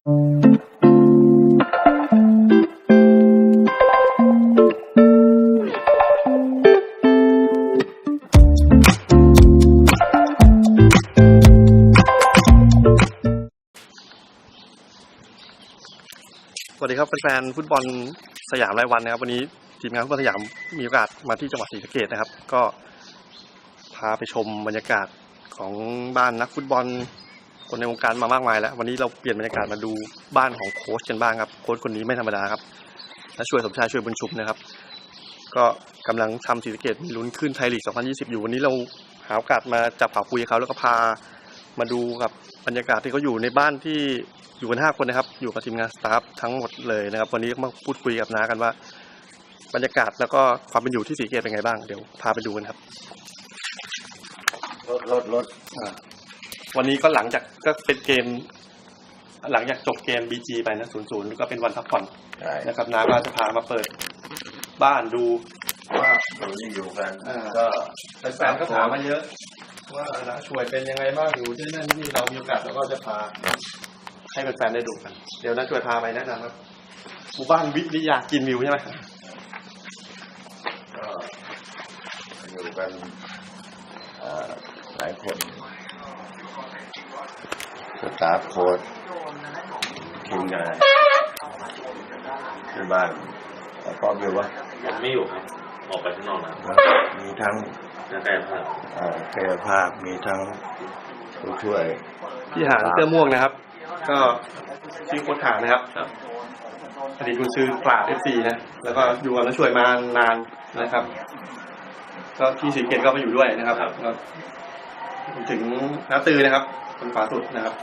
สวัสดีครับแฟนๆฟุตบอลสยามรายวันนะครับวันนี้ทีมงานฟุตบอลสยามมีโอกาสมาที่จังหวัดศรีสะเกษนะครับ ก็พาไปชมบรรยากาศของบ้านนักฟุตบอล คนในวงการมามากมายแล้ว วันนี้เราเปลี่ยนบรรยากาศมาดูบ้านของโค้ชกันบ้างครับโค้ชคนนี้ไม่ธรรมดาครับและช่วยสมชายช่วยบุญชุมนะครับ ก็กำลังทำศรีสเกษมีลุ้นขึ้นไทยลีก 2020 อยู่วันนี้เราหาโอกาสมาจับข่าวคุยเขาแล้วก็พามาดูกับบรรยากาศที่เขาอยู่ในบ้านที่อยู่กันห้าคนนะครับ อยู่กับทีมงานสตาฟทั้งหมดเลยนะครับ วันนี้มาพูดคุยกับน้ากันว่า บรรยากาศแล้วก็ความเป็นอยู่ที่สีเกตเป็นไงบ้างเดี๋ยวพาไปดูกันครับรถรถรถ วันนี้ก็หลังจากก็เป็นเกม หลังจากจบเกมบีจีไปนะศูนย์ศูนย์ก็เป็นวันพักผ่อนใช่นะครับน้าก็จะพามาเปิดบ้านดูว่าเราที่อยู่กันอ่าก็แฟนๆก็ถามมาเยอะ ว่าน้าช่วยเป็นยังไงบ้างอยู่ที่นั่นที่นี่เรามีโอกาสเราก็จะพา ให้แฟนๆได้ดูกัน เดี๋ยวน้าช่วยพาไปแนะนำครับหมู่บ้านวิทยากินวิวใช่ไหมก็อยู่กันเอ่อหลายคน สตาฟโค้ชทีมงานที่บ้านแล้วก็อยู่ว่ายังไม่อยู่ครับ ออกไปข้างนอกแล้วมีทั้งนักกายภาพเอ่อกายภาพมีทั้งผู้ช่วยพี่หานเสื้อม่วงนะครับ ก็ชื่อโค้ชหานนะครับครับอดีตกุนซือปราดเอฟซีนะ แล้วก็อยู่กับน้าช่วยมานานนะครับ ก็ที่สีเกตก็มาอยู่ด้วยนะครับแล้ว ถึงน้าตือนะครับคนขวาสุดนะครับ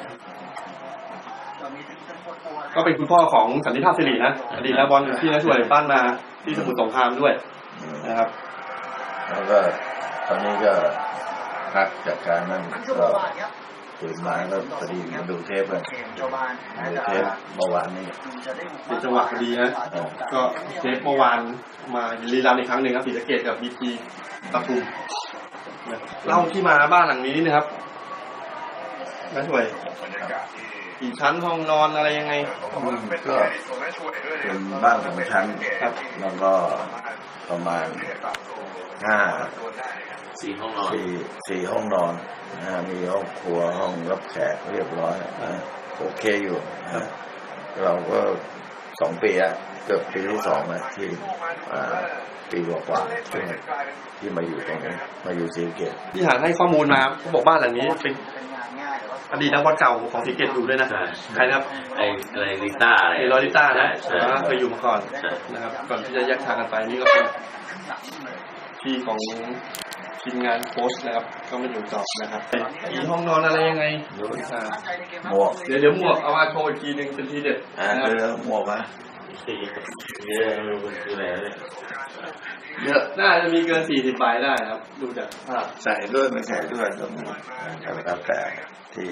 ก็เป็นคุณพ่อของสันติภาพสิรินะอดีตนักบอลที่น้าช่วยปั้นมาที่สมุทรสงครามด้วยอืมนะครับ แล้วก็ตอนนี้ก็พักจากการนั่นก็ตื่นมาก็พอดีมาดูเทปกันดูเทปเมื่อวานนี้เป็นจังหวะพอดีนะเออก็เทปเมื่อวานมารีรันอีกครั้งหนึ่งครับศรีสะเกดกับบีจีปทุมนะ เล่าที่มาบ้านหลังนี้นะครับน้าช่วยกี่ชั้นห้องนอนอะไรยังไงก็เป็นบ้านสองชั้นครับแล้วก็ประมาณห้าสี่ห้องนอนสี่สี่ห้องนอนนะฮะมีห้องครัวห้องรับแขกเรียบร้อยนะโอเคอยู่นะเราก็สองปีอะเกือบปีที่สองนะที่อ่า ปีกว่าๆที่ที่มาอยู่ตรงนี้มาอยู่สีเกตพี่หานให้ข้อมูลมาเขาบอกบ้านหลังนี้เป็นอดีตนักบอลเก่าของศรีสะเกดอยู่ด้วยนะใช่ใครนะครับไออะไรลิต้าอะไรเอลอริต้านะใช่แต่ว่าเคใช่ยอยู่มาก่อนใช่นะครับก่อนที่จะแยกทางกันไปนี่ก็เป็นที่ของทีมงานโค้ชนะครับ ก็มาอยู่ต่อนะครับมีห้องนอนอะไรยังไงอ่าหมวกเดี๋ยวเดี๋ยวหมวกเอามาโชว์อีกทีหนึ่งเป็นทีเด็ดอ่านะครับเรือหมวกอะ สี่เยอะไม่รู้มันคืออะไรเนี่ยเยอะน่าจะมีเกินสี่สิบใบได้ครับ ดูจากภาพใส่ด้วยไม่ใส่ด้วยก็มีแต่แล้วแต่ที่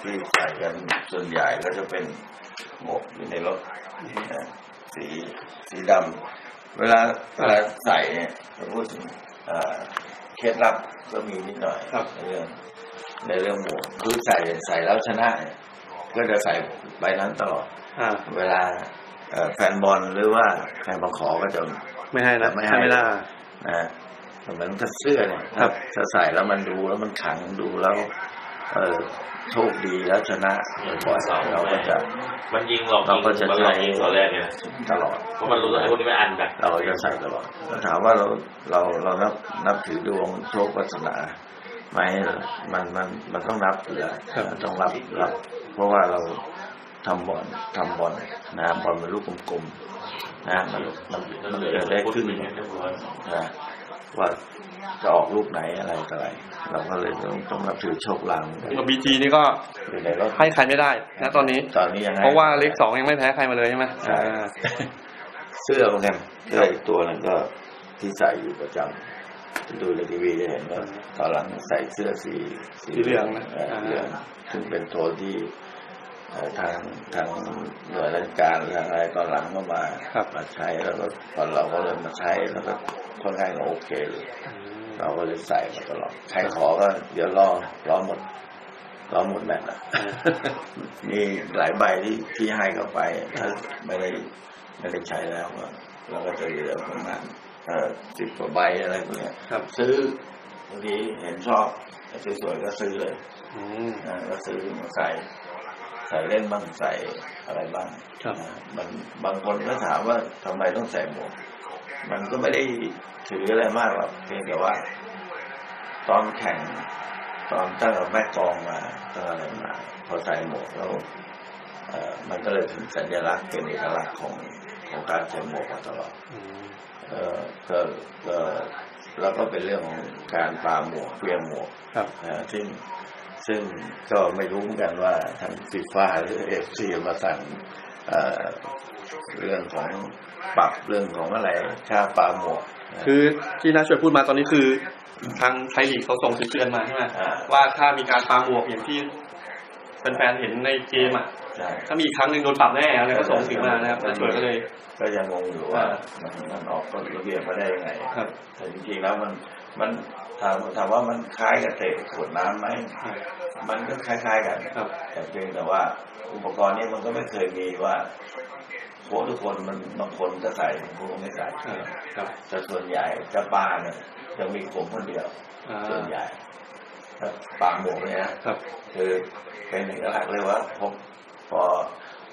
ที่ใส่กันส่วนใหญ่ก็จะเป็นหมวกอยู่ในรถนะสีสีดำเวลาเวลาใส่เนี่ยจะพูดถึงเอ่อเคล็ดลับก็มีนิดหน่อยครับในเรื่องในเรื่องหมวกคือใส่ใส่แล้วชนะเนี่ยก็จะใส่ใบนั้นตลอดอ่า เวลาเอ่อแฟนบอลหรือว่าใครมาขอก็จะไม่ให้นะไม่ให้ไม่ได้นะฮะเหมือนกับเสื้อเนี่ยครับถ้าใส่แล้วมันดูแล้วมันขังดูแล้ว เออโชคดีแล้วชนะบ่อยๆเราก็จะ มันยิงหลอกเราก็จะมันหลอกยิงตอนแรกไงตลอดเพราะมันรู้ว่าไอ้พวกนี้ไม่อันแบบเราก็จะใส่ตลอดแล้วถามว่าเราเราเรานับนับถือดวงโชควาสนาไหมมันมันมันต้องนับอยู่แล้วครับมันต้องรับรับ เพราะว่าเรา ทำบอลทำบอลนะบอลเป็นลูกกลมๆนะมันมันมันเกิดได้ขึ้นเรียบร้อยนะว่าจะออกลูกไหนอะไรต่ออะไร เราก็เลยต้องต้องนับถือโชคลางกับบีจีนี่ก็อยู่ในรถให้ใครไม่ได้นะตอนนี้ตอนนี้ยังไงเพราะว่าเลขสองยังไม่แพ้ใครมาเลยใช่ไหมใช่อ่าเสื้อเหมือนกันเสื้ออีกตัวหนึงก็ที่ใส่อยู่ประจำดูในทีวีจะเห็นว่าตอนหลังใส่เสื้อสีสีเหลืองนะเหลืองซึ่งเป็นโทนที่เอ่อ ทางทางหน่วยราชการทางอะไรตอนหลังก็มาครับมาใช้แล้วก็ตอนเราก็เลยมาใช้แล้วก็ค่อนข้างโอเคเลยเราก็เลยใส่มาตลอดใครขอก็เดี๋ยวรอรอหมดเราหมดแบตแล้วมีหลายใบที่ที่ให้เข้าไปถ้าไม่ได้ไม่ได้ใช้แล้วก็เราก็จะเหลือประมาณเอ่อสิบกว่าใบอะไรพวกเนี้ยครับซื้อบางทีเห็นชอบสวยๆก็ซื้อเลยอืมนะก็ซื้อมาใส่ ใส่เล่นบ้างใส่อะไรบ้างครับนะมันบางคนก็ถามว่าทำไมต้องใส่หมวก มันก็ไม่ได้ถืออะไรมากหรอกเพียงแต่ว่า ตอนแข่ง ตอนตั้งแต่แม่กลองมาตั้งอะไรมา พอใส่หมวกแล้วเอ่อมันก็เลยเป็นสัญลักษณ์เป็นเอกลักษณ์ของของการใส่หมวกมาตลอดอืมเอ่อก็ก็แล้วก็เป็นเรื่องของการปาหมวกเปลี่ยนหมวกครับอ่าซึ่ง ซึ่งก็ไม่รู้เหมือนกันว่าทางฟีฟ่าหรือเอฟซีมาสั่งเอ่อเรื่องของปรับเรื่องของอะไรค่าปาหมวกนะคือที่น้าช่วยพูดมาตอนนี้คือ ทางไทยลีกเขาส่งเตือนมาใช่ไหมอ่าว่าถ้ามีการปาหมวกอย่างที่แฟนๆเห็นในเกมอะใช่ถ้ามีอีกครั้งหนึ่งโดนปรับแน่อะไรก็ส่งถึงมานะครับน้าช่วยก็เลย ก็ยังงงอยู่ว่ามันมันออกกฎระเบียบมาได้ยังไงครับแต่จริงๆแล้วมัน มันถามถามว่ามันคล้ายกับเตะขวดน้ำไหมมันก็คล้ายๆกันครับแต่เพียงแต่ว่า อุปกรณ์นี้มันก็ไม่เคยมีว่าโค้ชทุกคนมันบางคนจะใส่บางคนก็ไม่ใส่อ่าครับแต่ส่วนใหญ่จะปาเนี่ยจะมีผมคนเดียวอ่าส่วนใหญ่ถ้าปาหมวกเนี่ยนะครับคือเป็นเอกลักษณ์เลยว่าพอพอ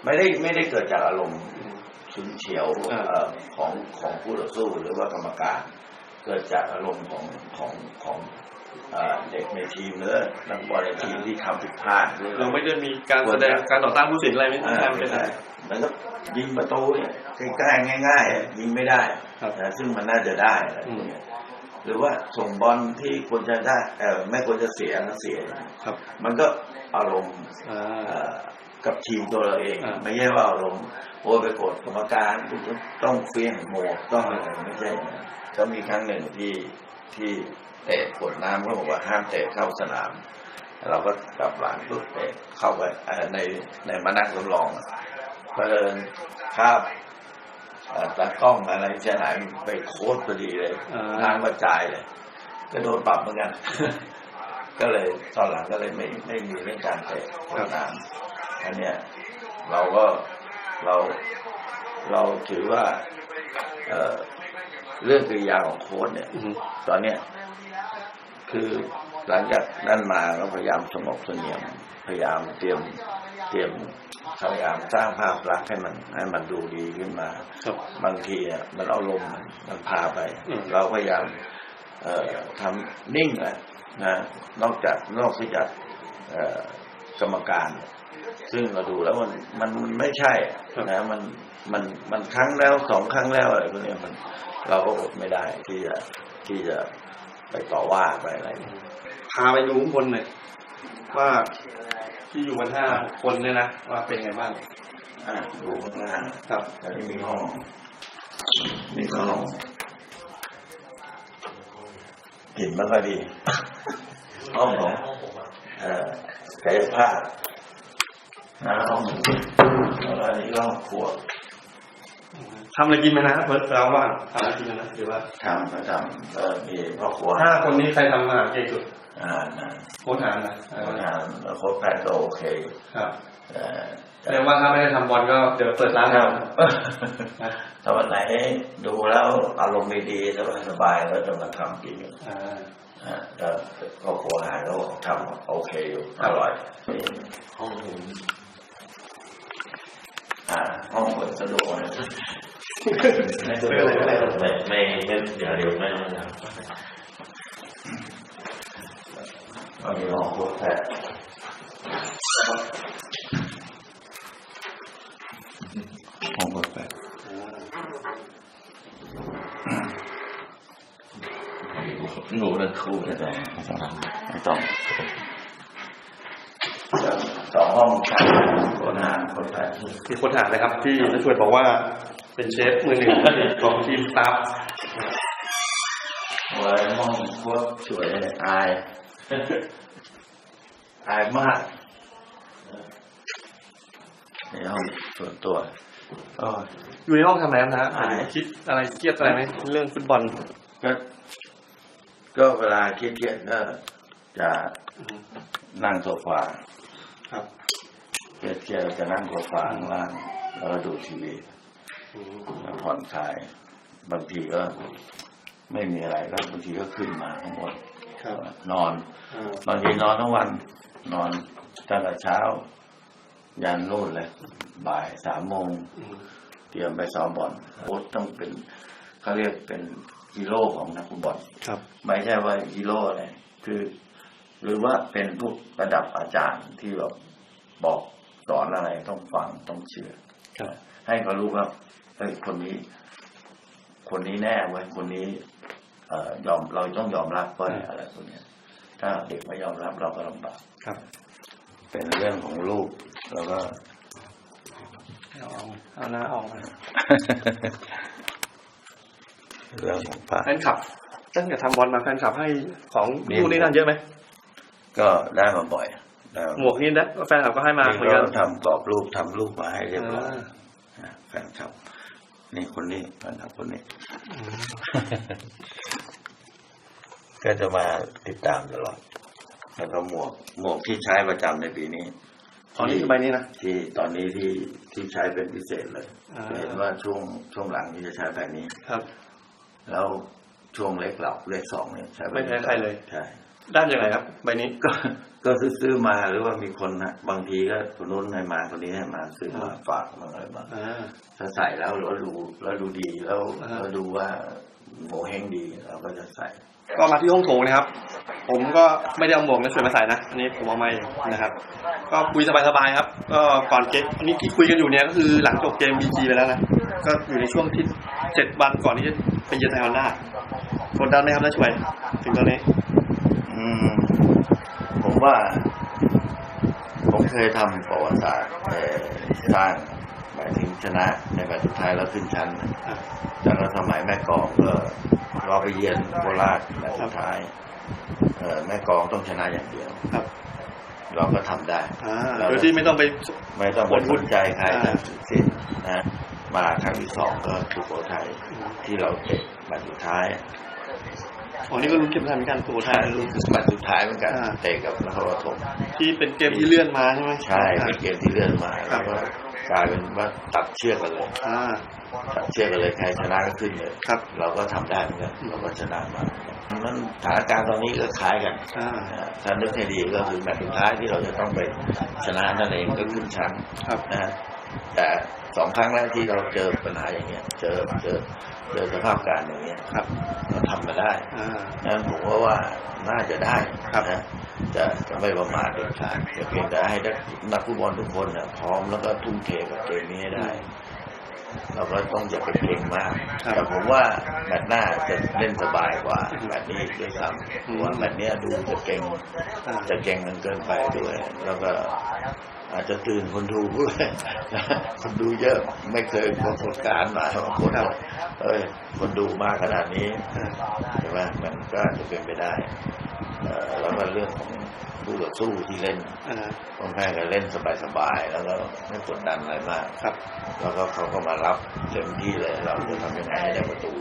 ไม่ได้ไม่ได้เกิดจากอารมณ์อืมฉุนเฉียวอ่าเอ่อของของผู้ต่อสู้หรือว่ากรรมการ เกิดจากอารมณ์ของของของเอ่อเด็กในทีมหรือนักบอลในทีมที่ทำผิดพลาดหรือเราไม่ได้มีการแสดงการต่อต้านผู้สินอะไรไม่อ่าใช่ไม่เป็นใช่ไรมันก็ยิงประตูเนี่ยใกล้ๆง่าย ๆ ยิงไม่ได้ครับนะซึ่งมันน่าจะได้อะไรพวกเนี้ยหรือว่าส่งบอลที่ควรจะได้เออไม่ควรจะเสียนะเสีย ครับ มันก็อารมณ์อ่าเอ่อ กับทีมตัวเราเองอ่าไม่ใช่ว่าอารมณ์โอ้ยไปกดกรรมการต้องเฟี้ยงหมวกต้องอะไรไม่ใช่นะก็มีครั้งหนึ่งที่ที่เตะกดน้ำเขาบอกว่าห้ามเตะเข้าสนาม เราก็กลับหลังปุ๊บเตะเข้าไปเอ่อในในมานั่งสำรองเพลินภาพเอ่อตากล้องอะไรเสียหายไปโค้ดพอดีเลยอ่าน้ำกระจายเลย ก็โดนปรับเหมือนกัน ก็เลยตอนหลังก็เลยไม่ไม่มีเรื่องการเตะกดน้ำ อันเนี้ยเราก็เราเราถือว่าเอ่อเรื่องกริยาของโค้ดเนี่ยอืมตอนเนี้ยคือหลังจากนั้นมาเราพยายามสงบเสงี่ยมพยายามเตรียมเตรียมพยายามสร้างภาพลักษณ์ให้มันให้มันดูดีขึ้นมาครับบางทีอะมันเอาลมณ์มันพาไปอืมเราพยายามเอ่อทำนิ่งแหละนะนอกจากนอกจากเอ่อกรรมการ ซึ่งเราดูแล้วมันมันมันไม่ใช่นะมันมันมันครั้งแล้วสองครั้งแล้วอะไรพวกเนี้ยมัน เราก็อดไม่ได้ที่จะที่จะไปต่อว่าไปอะไรพาไปดูข้างบนหน่อยว่าที่อยู่กันห้าคนเนี่ยนะว่าเป็นไงบ้างอะดูข้างล่างครับแล้วนี่มีห้องมีห้องกลิ่นมันก็ดีห้องของเอ่อกายภาพ นะห้องแล้วอันนี้ก็ห้องครัวทำอะไรกินไหมนะเพิร์ดเราว่างทำอะไรกินไหมนะหรือว่าทำประจำเอ่อมีพ่อครัวห้าคนนี้ใครทำอาหารเก่งสุดอาหารนะโค้ชหารนะอาหารแล้วโค้ชแพทย์ก็โอเคอยู่ครับเอ่อเรียกว่าถ้าไม่ได้ทำบอลก็เดี๋ยวเปิดร้านครัเราบนะถ้าวันไหนดูแล้วอารมณ์ดีๆสบายๆแล้วจะมาทำกินอยู่อ่าอ่าก็ก็ครัวอาหารก็ทำโอเคอยู่อร่อยนี่ห้องผม อ่าห้องเปิดสะดวกนะไม่ไม่ไม่ไม่เดี๋ยวเดี๋ยวไม่ไม่ก็มีห้องครัวแทย์ห้องครัวแทย์หนูนั่นคู่จะได้ไม่ต้องไม่ต้องสองห้อง คนอาหารคนแพทย์มีคนถามนะครับ ที่นักช่วยบอกว่าเป็นเชฟมือหนึ่งของทีมสตาฟไว้ห้องพวกสวยเลยอาย อายมากในห้องส่วนตัวก็อยู่ในห้องทำอะไรครับนะอ่าคิดอะไรเครียดอะไรไหมเรื่องฟุตบอลก็ก็เวลาเครียดๆก็จะนั่งโซฟาครับ เกเจจะนั่งโซฟาข้างล่างแล้วก็ดูทีวีอืมแล้วผ่อนคลาย บางทีก็ไม่มีอะไรก็บางทีก็ขึ้นมาข้างบนครับนอนอ่าบางทีนอนทั้งวัน นอนตั้งแต่เช้า ยันนู่นเลย บ่ายสามโมงอืมเตรียมไปซ้อมบอลโค้ชต้องเป็นเขาเรียกเป็นฮีโร่ของนักฟุตบอลครับ ไม่ใช่ว่าฮีโร่อะไรคือ หรือว่าเป็นพวกระดับอาจารย์ที่แบบบอก สอนอะไรต้องฟังต้องเชื่อครับให้เขารู้ว่าเฮ้ยคนนี้ คนนี้แน่เว้ยคนนี้ เอ่อยอมเราต้องยอมรับเว้ยอะไรพวกเนี้ยถ้าเด็กไม่ยอมรับเราก็ลำบากครับ เป็นเรื่องของลูกแล้วก็เอาเอาหน้าออกมาเรื่องของพระแฟนคลับตั้งแต่ทำบอลมาแฟนคลับให้ของนี่นู่นนี่นั่นเยอะไหมก็ได้มาบ่อยได้มา หมวกนี่นะแฟนคลับก็ให้มาเหมือนนี่กัก็นทำกรอบรูปทำรูปมาให้เรียบร้อยอ่านะแฟนคลับนี่คนนี้แฟนคลับคนนี้ ก็จะมาติดตามตลอด แล้วก็หมวกหมวกที่ใช้ประจำในปีนี้อ๋อนี่คือใบนี้นะที่ตอนนี้ที่ที่ใช้เป็นพิเศษเลยอ่าจะเห็นว่าช่วงช่วงหลังนี่จะใช้แบบนี้ครับ แล้วช่วงเล็กเราเลขสองเนี่ยใช้แบบไม่แพ้ใครเลยใช่ได้ยังไงครับ ใบนี้ก็ ก็ซื้อๆมาหรือว่ามีคนนะบางทีก็คนนู้นให้มาคนนี้ให้มาซื้อมาฝากมาอะไรมาอ่าถ้าใส่แล้วเราดูแล้วดูดีแล้วอ่าฮะเราดูว่าโงเฮงดีเราก็จะใส่ ก็มาที่ห้องโถงนะครับ ผมก็ไม่ได้เอาหมวกนักเสือมาใส่นะอันนี้ผมเอามาเองนะครับ ก็คุยสบายๆครับ ก็ก่อนเกมอันนี้ที่คุยกันอยู่เนี่ยก็คือหลังจบเกมบีจีไปแล้วนะก็อยู่ในช่วงที่เจ็ดวันก่อนที่จะไปเยือนไทยฮอนด้ากดดันไหมครับน้าช่วย ถึงตอนนี้ อืมผม ว่า ผมเคยทำประวัติศาสตร์เอ่อสร้างหมายถึงชนะ ในแบบสุดท้ายแล้วขึ้นชั้นอะแล้วก็สมัยแม่กลองก็เราไปเยือนโคราชแบบสุดท้ายเออแม่กลองต้องชนะอย่างเดียวครับเราก็ทำได้อ่าเราโดยที่ไม่ต้องไปไม่ต้องไปผลบุสญนใจใครอ่าทั้งสิ้นนะ มาครั้งที่สองก็สุโขทัยที่เราเตะบัตรสุดท้าย อ๋อนี่ก็ลุ้นเกมทันเหมือนกันตัวไทท้ายยลูกบัตรสุดท้ายเหมือนกันอ่าเตะกับนครปฐมที่เป็นเกมที่เลื่อนมาใช่ไหมใช่เป็นเกมที่เลื่อนมาครัแล้บวก็กลายเป็นว่าตัดเชือกกันเลยอ่าตัดเชือกกันเลยใครชนะก็ขึ้นเลยครับ เราก็ทำได้เหมือนกันเราก็ชนะมามันสถานการณ์ตอนนี้ก็คล้ายกันอ่านะถ้านึกให้ดีก็คือแมตช์สุดท้ายที่เราจะต้องไปชนะนั่นเองก็ขึ้นชั้นครับนะฮะแต่สองครั้งแรกที่เราเจอปัญหาอย่างเงี้ย เจอเจอเจอสภาพการณ์อย่างเงี้ยครับเรา ทำมาได้อ่านั้นผมว่าว่าน่าจะได้ครับนะจะจะไม่ประมาทเด็ดขาดแต่เพียงแต่ให้นักฟุตบอลทุกคนเนี่ยพร้อมแล้วก็ทุ่มเทกับเกมนี้ให้ได้ เราก็ต้องอย่าไปเก่งมากครับแต่ผมว่าแมตช์หน้าจะเล่นสบายกว่าแมตช์นี้ด้วยซ้ำเพราะว่าแมตช์เนี้ยดูจะเก่งอ่าจะเก่งกันเกินไปด้วย แล้วก็อาจจะตื่นคนดูด้วยคนดูเยอะไม่เคยประสบการณ์มาบางคนครับบอกเอ้ยคนดูมากขนาดนี้ใช่ไหมมันก็อาจจะเป็นไปได้เอ่อแล้วก็เรื่องของ ผู้ต่อสู้ที่เล่นอ่าค่อนข้างจะเล่นสบายๆแล้วก็ไม่กดดันอะไรมากครับ แล้วก็เขาก็มารับเต็มที่เลย เราจะทำยังไงให้ได้ประตู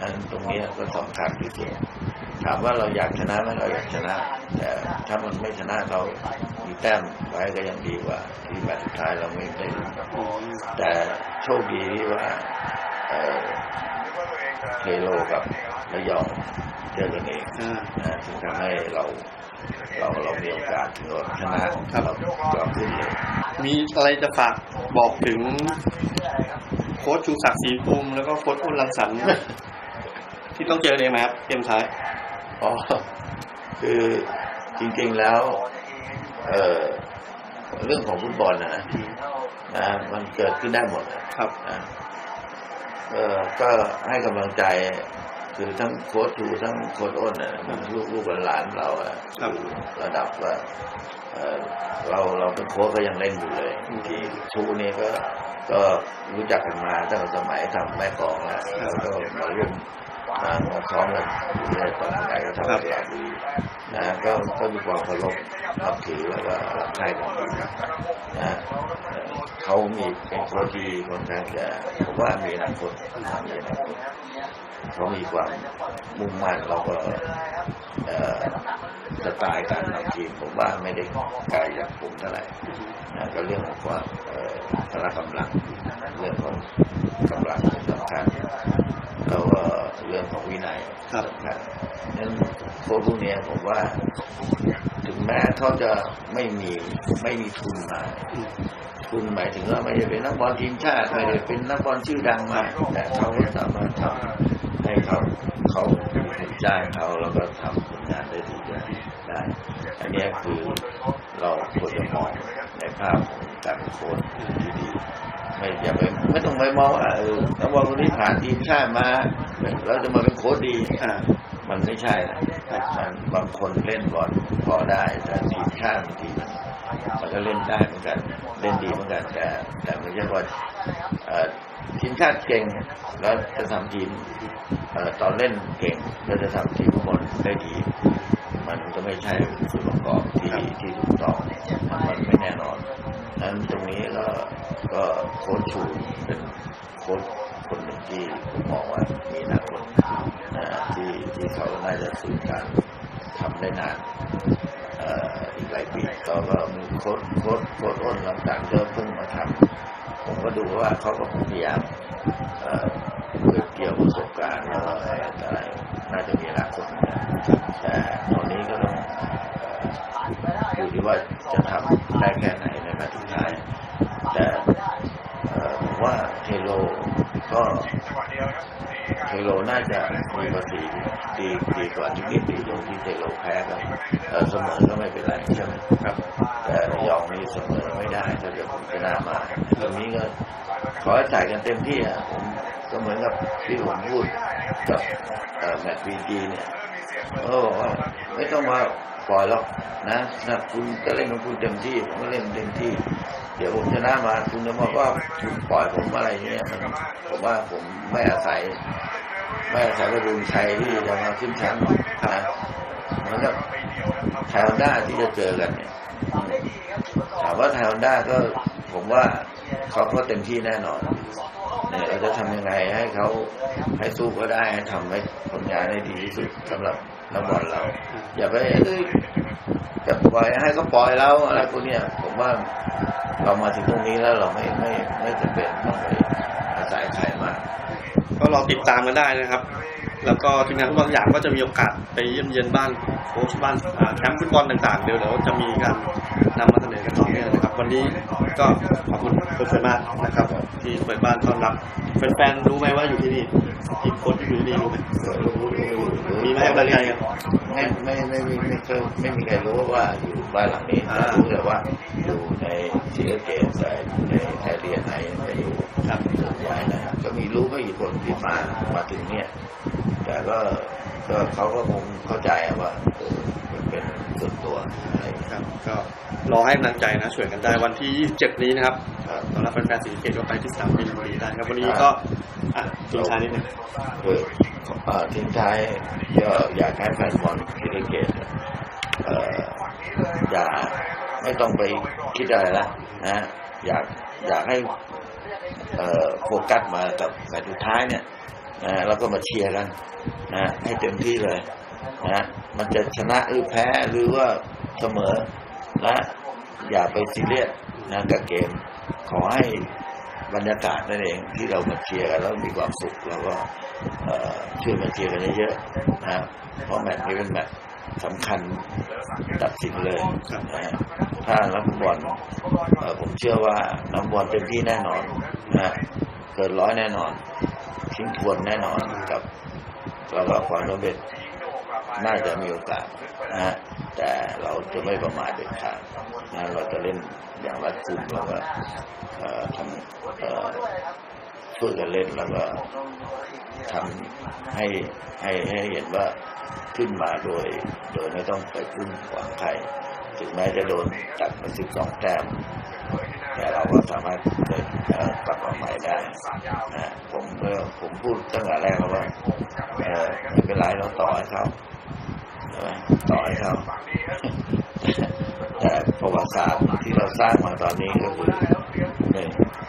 นั้นตรงเนี้ยก็สำคัญที่สุดถามว่าเราอยากชนะไหมเราอยากชนะ แต่ถ้ามันไม่ชนะเรามีแต้มไว้ก็ยังดีกว่า ที่แมตช์สุดท้ายเราไม่ได้ลุ้นอ๋อแต่โชคดีที่ว่าเอ่อเทโลกับ ระยองเจอกันเองอ่านะถึงทำให้เราเราเรามีโอกาสถึงเราชนะครับเราเราขึ้นเลยมีอะไรจะฝากบอกถึงโค้ชชูศักดิ์ศรีภูมิแล้วก็โค้ชอ้นรังสรรค์ที่ต้องเจอเองไหมครับเกมท้ายอ๋อคือจริงๆแล้ว เออเรื่องของฟุตบอลนะนะนะมันเกิดขึ้นได้หมดนะครับนะเออก็ให้กำลังใจ คือทั้งโค้ชทูทั้งโค้ชอ้นนะมันลูกลูกหลานๆเราอะครับอยู่ระดับว่าเออเราเราเป็นโค้ชก็ยังเล่นอยู่เลยอืมทีชูนี่ก็ก็รู้จักกันมาตั้งแต่สมัยทำแม่กลองแล้วแล้วก็มาร่วมมามาซ้อมกันอยู่เรื่อยตอนไหนก็ทำตลอดดีนะก็ก็มีความเคารพนับถือแล้วก็รักใคร่กันดีนะ เขามีเป็นโค้ชที่ค่อนข้างจะผมว่ามีอนาคตมีอนาคตเขามีความมุ่งมั่นเราก็สไตล์การทำทีมผมว่าไม่ได้ไกลจากผมเท่าไหร่ก็เรื่องของความพละกำลังเรื่องของกำลังสำคัญแล้วก็เรื่องของวินัยครับสำคัญนั้นโค้ชพวกนี้ผมว่า ถึงแม้เขาจะไม่มีไม่มีทุนมา อืมทุนหมายถึงว่าไม่ได้เป็นนักบอลทีมชาติไม่ได้เป็นนักบอลชื่อดังมาแต่เขาก็สามารถทำให้เขาเขามีคนจ้างเขาแล้วก็ทำผลงานได้ดีได้ อันเนี้ยคือเราควรจะมองในภาพของการเป็นโค้ชที่ดีไม่อย่าไปไม่ต้องไปมองว่าเออนักบอลคนนี้ผ่านทีมชาติมาเราจะมาเป็นโค้ชดีอ่ามันไม่ใช่นะมันบางคนเล่นบอลพอได้แต่ทีมชาติบางทีมันมัน ก็เล่นได้เหมือนกัน เล่นดีเหมือนกัน แต่แต่ไม่ใช่ว่าเอ่อทีมชาติเก่ง แล้วจะทำทีมเอ่อตอนเล่นเก่งแล้วจะทำทีมฟุตบอลได้ดี มันก็ไม่ใช่ส่วนประกอบที่ที่ถูกต้องมันไม่แน่นอนนั้นตรงนี้ก็ก็โค้ชชูเป็นโค้ชคนหนึ่งที่ผมมองว่ามีอนาคตนะที่ที่เขาน่าจะสื่อการทำได้นานเอ่ออีก หลายปีต่อก็มีโค้ชโค้ชโค้ชอ้นต่างๆก็เพิ่งมาทำผมก็ดูว่าเขาก็พยายามเก็บเกี่ยวประสบการณ์แล้วอะไรน่าจะมีอนาคตเหมือนกันแต่ตอนนี้ก็ต้องอ่อดูที่ว่าจะทำได้แค่ไหนในมาสุดท้ายแต่ผมว่าเทโลก็เทโลน่าจะมีภาษี ดีดีกว่าที่นิดดีตรงที่เทโลแพ้กันเอ่อเสมอก็ไม่เป็นไรใช่ไหมครับ แต่ยองนี่เสมอไม่ได้ถ้าเดี๋ยวผมชนะมาตรงนี้ก็ขอให้ใส่กันเต็มที่อะผมก็เหมือนกับที่ผมพูดกับเอ่อแมตช์บีจีเนี่ยเออบอกว่าไม่ต้องมาปล่อยหรอกนะนะคุณก็เล่นของคุณเต็มที่ผมก็เล่นเต็มที่ เดี๋ยวผมชนะมาคุณจะบอกว่าคุณปล่อยผมอะไรเงี้ยมันผมว่าผมไม่อาศัย ไม่อายกระดุมชัยที่จะมาขึ้นชั้นนะเหมือนกับไทยฮอนด้าที่จะเจอกันเนี่ยถามว่าไทยฮอนด้าก็ผมว่าเขาก็เต็มที่แน่นอนเนี่ยเราจะทำยังไงให้เขาให้สู้ก็ได้ให้ทำให้ผลงานได้ดีที่สุดสำหรับนักบอลเรา อย่าไปจะปล่อยให้เขาปล่อยแล้วอะไรพวกนี้ยผมว่าเรามาถึงตรงนี้แล้วเราไม่ไม่ไม่จำเป็นต้องไปอาศัยใคร มากก็รอติดตามกันได้นะครับ แล้วก็ทีมงานฟุตบอลสยามก็จะมีโอกาสไปเยี่ยมเยียนบ้านโค้ชบ้านแคมป์ฟุตบอลต่างๆ เดี๋ยวเดี๋ยวจะมีการนำมาเสนอกันต่อเนื่องนะครับ วันนี้ก็ขอบคุณโค้ชเฟรมากนะครับ ที่เปิดบ้านต้อนรับแฟนๆรู้ไหมว่าอยู่ที่นี่ทีมโค้ชที่อยู่ที่นี่รู้ไหมมีไหมให้กำลังใจกันไม่ไม่ไม่ไม่ไม่เคยไม่มีใครรู้ว่าอยู่บ้านหลังนี้รู้แต่ว่าอยู่ในซีเกตแต่ในแอเรียไหนไม่รู้ครับส่วนใหญ่นะ ก็มีรู้ไม่กี่คนที่มามาถึงเนี่ย แต่ก็ก็เขาก็คงเข้าใจอะว่าเออมันเป็นส่วนตัวอะไรอย่างเงี้ยครับ ก็รอให้กำลังใจนะช่วยกันได้วันที่ 27 นี้นะครับครับสำหรับแฟนๆสีสะเกตก็ไปที่สนามบินบุรีได้ครับวันนี้ก็อะทีมชายนิดนึงเออเอ่อทีมไทยก็อยากให้แฟนบอลซีเกตเอ่ออย่าไม่ต้องไปคิดอะไรละนะอยากอยากให้เอ่อ โฟกัสมากับแมตช์สุดท้ายเนี่ยนะแล้วก็มาเชียร์กันนะให้เต็มที่เลยนะมันจะชนะหรือแพ้หรือว่าเสมอนะอย่าไปซีเรียสนะกับเกม ขอให้บรรยากาศนั่นเองที่เรามาเชียร์กันแล้วมีความสุขแล้วก็เอ่อช่วยมาเชียร์กันเยอะๆนะเพราะแมตช์นี้เป็นแมตช์ สำคัญตัดสินเลยถ้านักบอลผมเชื่อว่านักบอลเต็มที่แน่นอนนะเกินร้อยแน่นอนทิ้งทวนแน่นอนกับแล้วก็ความสำเร็จน่าจะมีโอกาสนะแต่เราจะไม่ประมาทเด็ดขาดนะเราจะเล่นอย่างรัดกุมแล้วก็ทำช่วยกันเล่นแล้วก็ทำให้ให้ให้เห็นว่า ขึ้นมาโดย โดยไม่ต้องไปพึ่งหวังใครถึงแม้จะโดนตัดไปสิบสองแต้มแต่เราก็สามารถเดินเอ่อกลับมาใหม่ได้นะผมเมื่อผมพูดตั้งแต่แรกแล้วว่าเออไม่เป็นไรเราต่อให้เขาต่อให้เขาแต่ประวัติศาสตร์ที่เราสร้างมาตอนนี้ก็คือ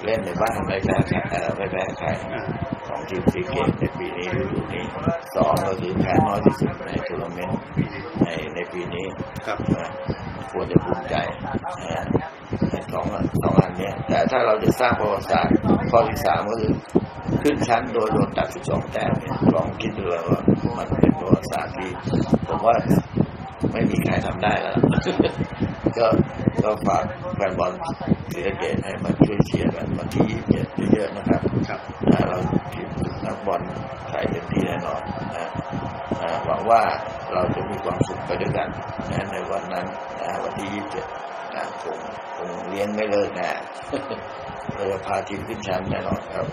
เล่นในบ้านไม่แพ้ใครไม่แพ้ใคร ทีมซีเกมในปีนี้ฤดูนี้สองก็คือแพ้น้อยที่สุดในทัวร์นาเมนต์ในในปีนี้ครับควรจะภูมิใจนะในสองสองอันนี้แต่ถ้าเราจะสร้างประวัติศาสตร์ข้อที่สามก็คือขึ้นชั้นโดยโดนตัด12แต้มลองคิดดูเลยว่ามันเป็นประวัติศาสตร์ที่ผมว่าไม่มีใครทำได้แล้ว ก็ก็ฝากแฟนบอลศรีสะเกดให้มาช่วยเชียร์กันวันที่เยอะๆนะครับ ครับเรา นักบอลไทยเต็มที่แน่นอนนะหวังว่าเราจะมีความสุขไปด้วยกันนะในวันนั้นนะวันที่ยี่สิบนะคงคงเลี้ยงไม่เลิกแนะเราจะพาทีมขึ้นชั้นแน่นอนครับ